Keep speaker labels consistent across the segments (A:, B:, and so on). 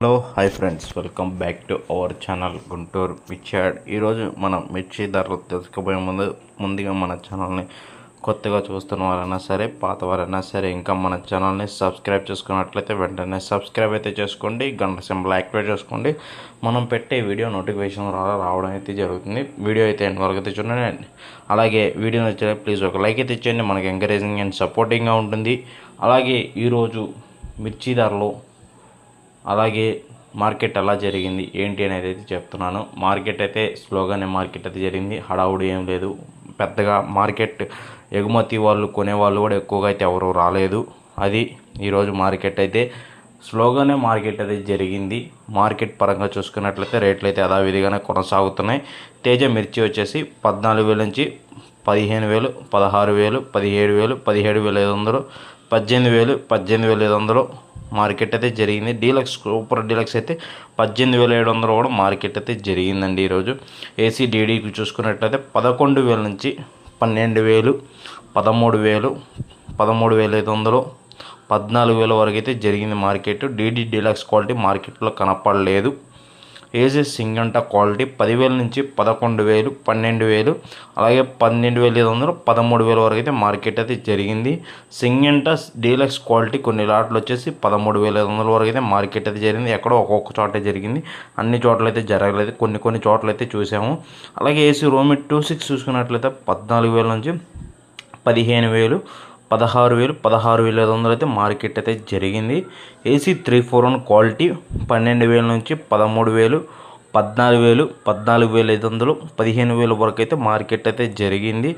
A: Hello hi friends welcome back to our channel Guntur పిచ్చాడ్ ఈరోజు మనం మిర్చి ధరలు తెలుసుకోబోయే ముందు ముందుగా మన ఛానల్ని కొత్తగా చూస్తున్న వారైనా సరే పాత వారైనా సరే ఇంకా మన ఛానల్ని సబ్స్క్రైబ్ చేసుకున్నట్లయితే వెంటనే సబ్స్క్రైబ్ అయితే చేసుకోండి గంట సింబల్ యాక్టివేట్ చేసుకోండి. మనం పెట్టే వీడియో నోటిఫికేషన్ రావడం అయితే జరుగుతుంది. వీడియో అయితే ఎండ్ వరకు అయితే చూడండి. అలాగే వీడియో నచ్చితే ప్లీజ్ ఒక లైక్ అయితే ఇచ్చేయండి. మనకి ఎంకరేజింగ్ అండ్ సపోర్టింగ్గా ఉంటుంది. అలాగే ఈరోజు మిర్చి ధరలు అలాగే మార్కెట్ ఎలా జరిగింది ఏంటి అనేది అయితే చెప్తున్నాను. మార్కెట్ అయితే స్లోగానే మార్కెట్ అయితే జరిగింది. హడావుడి ఏం లేదు. పెద్దగా మార్కెట్ ఎగుమతి వాళ్ళు కొనే వాళ్ళు కూడా ఎక్కువగా అయితే ఎవరు రాలేదు. అది ఈరోజు మార్కెట్ అయితే స్లోగానే మార్కెట్ అయితే జరిగింది. మార్కెట్ పరంగా చూసుకున్నట్లయితే రేట్లు అయితే యథావిధిగానే కొనసాగుతున్నాయి. తేజ మిర్చి వచ్చేసి పద్నాలుగు వేల నుంచి పదిహేను వేలు పదహారు వేలు పదిహేడు వేలు పదిహేడు వేల ఐదు వందలు పద్దెనిమిది వేలు పద్దెనిమిది వేల ఐదు వందలు మార్కెట్ అయితే జరిగింది. డీలక్స్ సూపర్ డీలక్స్ అయితే పద్దెనిమిది వేల ఏడు వందలు కూడా మార్కెట్ అయితే జరిగిందండి ఈరోజు. ఏసీ డీడీకి చూసుకున్నట్లయితే పదకొండు వేల నుంచి పన్నెండు వేలు పదమూడు వేలు పదమూడు వేల ఐదు వందలు పద్నాలుగు వేల వరకు అయితే జరిగింది మార్కెట్. డీడీ డీలక్స్ క్వాలిటీ మార్కెట్లో కనపడలేదు. ఏసీ సింగంట క్వాలిటీ పదివేల నుంచి పదకొండు వేలు పన్నెండు వేలు అలాగే పన్నెండు వేల ఐదు వందలు పదమూడు వేల వరకు అయితే మార్కెట్ అయితే జరిగింది. సింగంట డీలక్స్ క్వాలిటీ కొన్ని లాట్లు వచ్చేసి పదమూడు వేల ఐదు వందల వరకు అయితే మార్కెట్ అయితే జరిగింది. ఎక్కడో ఒక్కొక్క చోట జరిగింది. అన్ని చోట్ల అయితే జరగలేదు. కొన్ని కొన్ని చోట్ల అయితే చూసాము. అలాగే ఏసీ రోమి టూ సిక్స్ చూసుకున్నట్లయితే పద్నాలుగు వేల నుంచి పదిహేను వేలు పదహారు వేలు పదహారు వేల ఐదు వందలు అయితే మార్కెట్ అయితే జరిగింది. AC three four one quality పన్నెండు వేల నుంచి పదమూడు వేలు పద్నాలుగు వేలు పద్నాలుగు వేల ఐదు వందలు పదిహేను వేల వరకు అయితే మార్కెట్ అయితే జరిగింది.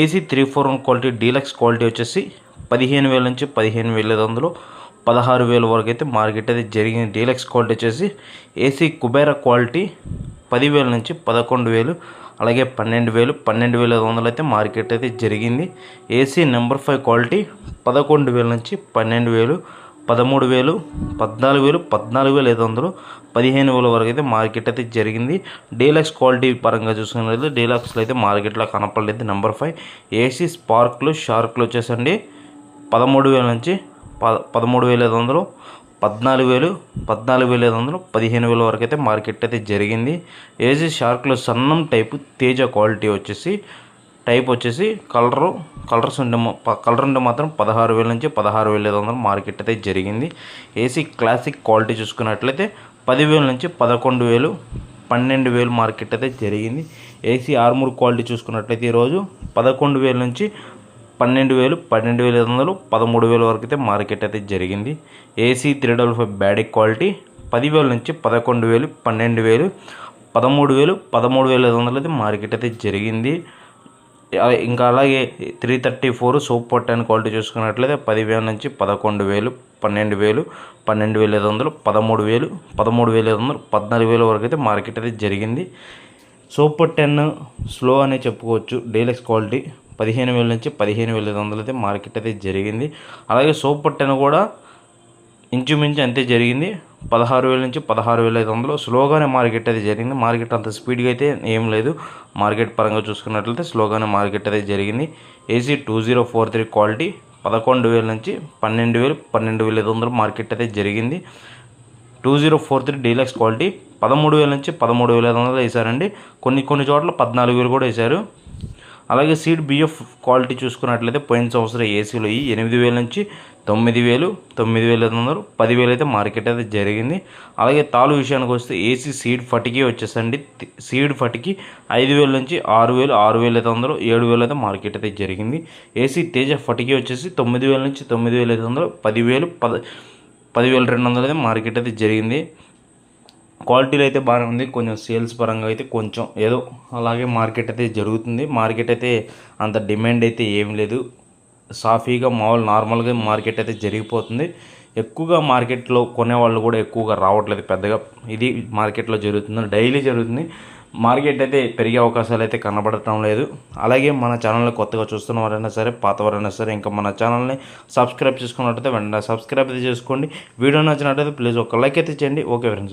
A: AC three four one quality deluxe quality వచ్చేసి పదిహేను వేల నుంచి పదిహేను వేల ఐదు వందలు పదహారు వేల వరకు అయితే మార్కెట్ అయితే జరిగింది. డీలక్స్ క్వాలిటీ వచ్చేసి ఏసీ కుబేరా క్వాలిటీ పదివేల నుంచి పదకొండు వేలు అలాగే పన్నెండు వేలు పన్నెండు వేల ఐదు వందలు అయితే మార్కెట్ అయితే జరిగింది. ఏసీ నెంబర్ ఫైవ్ క్వాలిటీ పదకొండు వేల నుంచి పన్నెండు వేలు పదమూడు వేలు పద్నాలుగు వేలు పద్నాలుగు వేల ఐదు వందలు పదిహేను వేల వరకు అయితే మార్కెట్ అయితే జరిగింది. డీలక్స్ క్వాలిటీ పరంగా చూసుకున్నట్లయితే డీలక్స్లో అయితే మార్కెట్లో కనపడలేదు నెంబర్ ఫైవ్. ఏసీ స్పార్క్లు షార్క్లు వచ్చేసండి. పదమూడు వేల నుంచి పద పదమూడు వేల ఐదు వందలు పద్నాలుగు వేలు పద్నాలుగు వేల ఐదు వందలు పదిహేను వేల వరకు అయితే మార్కెట్ అయితే జరిగింది. ఏసీ షార్క్లో సన్నం టైపు తేజ క్వాలిటీ వచ్చేసి టైప్ వచ్చేసి కలరు కలర్స్ ఉండే మా- కలర్ ఉండే మాత్రం పదహారు వేల నుంచి పదహారు వేల ఐదు వందలు మార్కెట్ అయితే జరిగింది. ఏసీ క్లాసిక్ క్వాలిటీ చూసుకున్నట్లయితే పదివేల నుంచి పదకొండు వేలు పన్నెండు వేలు మార్కెట్ అయితే జరిగింది. ఏసీ ఆర్మూర్ క్వాలిటీ చూసుకున్నట్లయితే ఈరోజు పదకొండు వేల నుంచి పన్నెండు వేలు పన్నెండు వేల ఐదు వందలు పదమూడు వేల వరకు అయితే మార్కెట్ అయితే జరిగింది. AC three double five Byadgi quality పదివేల నుంచి పదకొండు వేలు పన్నెండు వేలు పదమూడు వేలు పదమూడు వేల ఐదు వందలు అయితే మార్కెట్ అయితే జరిగింది. ఇంకా అలాగే త్రీ థర్టీ ఫోర్ సోప్ టెన్ క్వాలిటీ చూసుకున్నట్లయితే పదివేల నుంచి పదకొండు వేలు పన్నెండు వేలు పన్నెండు వేల ఐదు వందలు పదమూడు వేలు పదమూడు వేల ఐదు వందలు పద్నాలుగు వేల వరకు అయితే మార్కెట్ అయితే జరిగింది. సూపర్ టెన్ స్లో అనే చెప్పుకోవచ్చు డీలక్స్ క్వాలిటీ. పదిహేను వేల నుంచి పదిహేను వేల ఐదు వందలు అయితే మార్కెట్ అయితే జరిగింది. అలాగే సోప్ టెన్ కూడా ఇంచుమించు అంతే జరిగింది. పదహారు వేల నుంచి పదహారు వేల ఐదు వందలు స్లోగానే మార్కెట్ అయితే జరిగింది. మార్కెట్ అంత స్పీడ్గా అయితే ఏం లేదు. మార్కెట్ పరంగా చూసుకున్నట్లయితే స్లోగానే మార్కెట్ అయితే జరిగింది. AC two zero four three quality పదకొండు వేల నుంచి పన్నెండు వేలు పన్నెండు వేల ఐదు వందలు మార్కెట్ అయితే జరిగింది. Two zero four three deluxe quality పదమూడు వేల నుంచి పదమూడు వేల ఐదు వందలు వేశారండి. కొన్ని కొన్ని చోట్ల పద్నాలుగు వేలు కూడా వేశారు. అలాగే సీడ్ బిఎఫ్ క్వాలిటీ చూసుకున్నట్లయితే పోయిన సంవత్సరం ఏసీలో ఈ ఎనిమిది వేల నుంచి తొమ్మిది వేలు తొమ్మిది వేల ఐదు వందలు పదివేలు అయితే మార్కెట్ అయితే జరిగింది. అలాగే తాలు విషయానికి వస్తే ఏసీ సీడ్ ఫటికి వచ్చేసండి. సీడ్ ఫటికి ఐదు వేల నుంచి ఆరు వేలు ఆరు వేల ఐదు వందలు ఏడు వేలు అయితే మార్కెట్ అయితే జరిగింది. ఏసీ తేజ ఫటికి వచ్చేసి తొమ్మిది వేల నుంచి తొమ్మిది వేల ఐదు వందలు పదివేలు పద పదివేల రెండు వందలు అయితే మార్కెట్ అయితే జరిగింది. క్వాలిటీలో అయితే బాగానే ఉంది. కొంచెం సేల్స్ పరంగా అయితే కొంచెం ఏదో అలాగే మార్కెట్ అయితే జరుగుతుంది. మార్కెట్ అయితే అంత డిమాండ్ అయితే ఏం లేదు. సాఫీగా మామూలు నార్మల్గా మార్కెట్ అయితే జరిగిపోతుంది. ఎక్కువగా మార్కెట్లో కొనేవాళ్ళు కూడా ఎక్కువగా రావట్లేదు పెద్దగా. ఇది మార్కెట్లో జరుగుతుంది. డైలీ జరుగుతుంది. మార్కెట్ అయితే పెరిగే అవకాశాలు అయితే కనబడటం లేదు. అలాగే మన ఛానల్ని కొత్తగా చూస్తున్న వారైనా సరే పాతవారైనా సరే ఇంకా మన ఛానల్ని సబ్స్క్రైబ్ చేసుకున్నట్టయితే వెంటనే సబ్స్క్రైబ్ అయితే చేసుకోండి. వీడియో నచ్చినట్టయితే ప్లీజ్ ఒక లైక్ అయితే చేయండి. Okay friends bye.